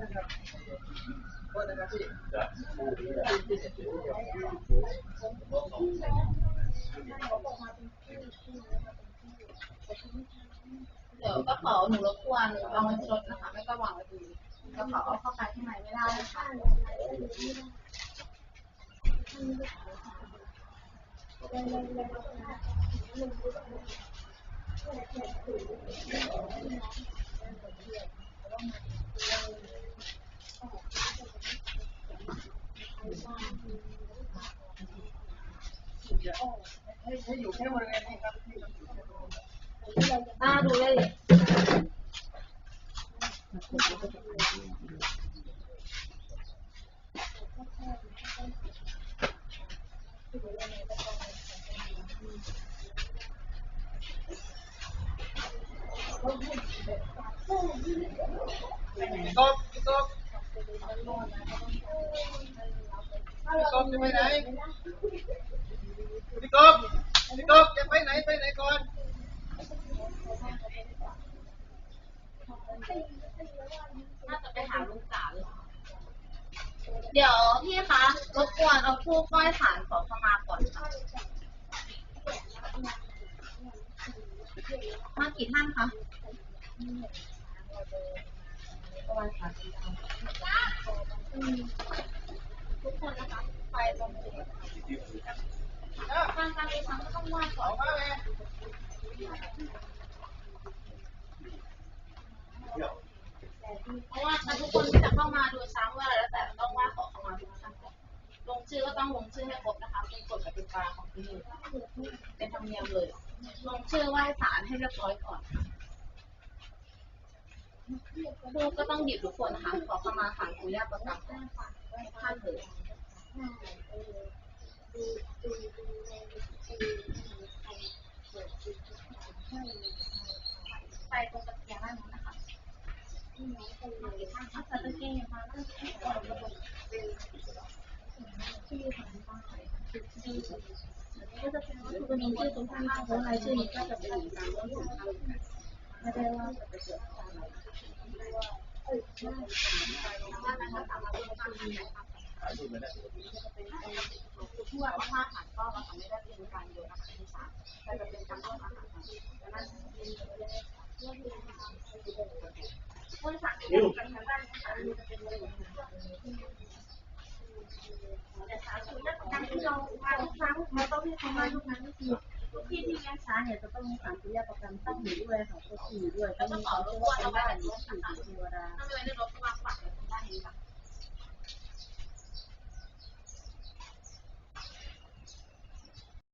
เดี๋ยวกระเป๋าหนูรบกวนเอาไว้ที่รถนะคะ ไม่ก็วางไว้ตรงนี้กระเป๋าเอาเข้าไปข้างในไม่ได้นะคะให้อยู่แค่บริเวณนี้ครับที่อ่าดูเลยพี่ กบพี่กบจะไปไหนพี่กบพี่กบจะไปไหนไปไหนก่อนน่าจะไปหาลุงจ๋าเลยเดี๋ยวพี่คะรบกวนเอาทูบไหว้ศาลขอขมาก่อนค่ะมากี่ท่านคะประมาณสามสิบท่านทุกคนนะคะ ไปตรงจุดทางการ เองก็ต้องว่าเลยเพราะว่าถ้าทุกคนที่จะเข้ามาดูช้างว่าอะไรแล้วแต่ต้องว่าขอเข้ามาทุกท่านลงชื่อก็ต้องลงชื่อให้ครบนะคะเป็นกฎกติกาของที่นี่เป็นธรรมเนียมเลย ลงชื่อไหว้ศาลให้เรียบร้อยก่อนค่ะทูกก็ต้องหยิบทุกคนนะคะขอเข้ามาศาลปู่ย่าประกรรมท่านเลยไปตรงตะเกียงด้านนู้นนะคะมา ก็จะเป็นว่าตัวนี้ชื่อตรงท่านเพราะรายชื่อนี้ก็จะเป็นตามเรื่องของท่านไม่ได้ว่าจะไปเกิดอะไรท่านนะคะสามารถที่จะทำได้ค่ะทั่วมากค่ะก็เราไม่ได้เป็นการโยนอาหารที่สามแต่จะเป็นการต้มอาหารค่ะนั้นบริษั ทที่เป็นทางด้านนะคะจะเป็นบริษัทแต่สาธุและการที่เรามาทุกครั้งเราต้องให้เขามาทุกครั้งก็คือทุกที่ที่เลี้ยงช้างเนี่ยจะต้องมีสารพิยาประกันต้องอยู่ด้วยค่ะก็คือด้วยต้องมีความรู้ว่าเป็นบ้านอยู่สี่ตัวดาถ้าไม่ไว้ในร